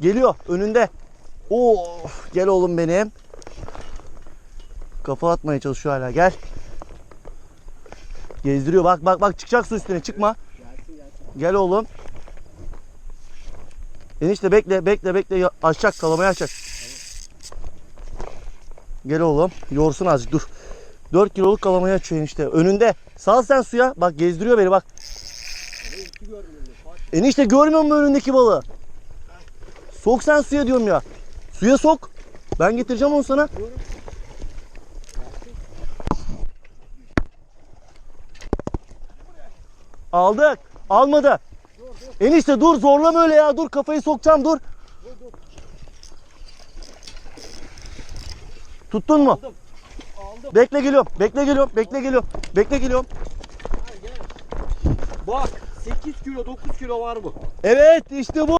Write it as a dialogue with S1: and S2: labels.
S1: Geliyor önünde. Oo, gel oğlum benim. Kafa atmaya çalışıyor hala. Gel. Gezdiriyor. Bak bak bak çıkacak su üstüne. Çıkma. Gel oğlum. Enişte bekle bekle bekle açacak kalamayı açacak. Gel oğlum. Yorsun azıcık dur. 4 kiloluk kalamayı açıyor enişte. Önünde. Sal sen suya. Bak gezdiriyor beni bak. Enişte görmüyor musun önündeki balığı? Sok sen suya diyorum ya. Suya sok. Ben getireceğim onu sana. Aldık. Almadı. Enişte dur zorlama öyle ya. Dur kafayı sokacağım dur. Tuttun mu?
S2: Aldım.
S1: Bekle geliyorum. Bekle geliyorum. Bekle geliyorum. Bekle geliyorum.
S2: Bak 8 kilo 9 kilo var bu.
S1: Evet işte bu.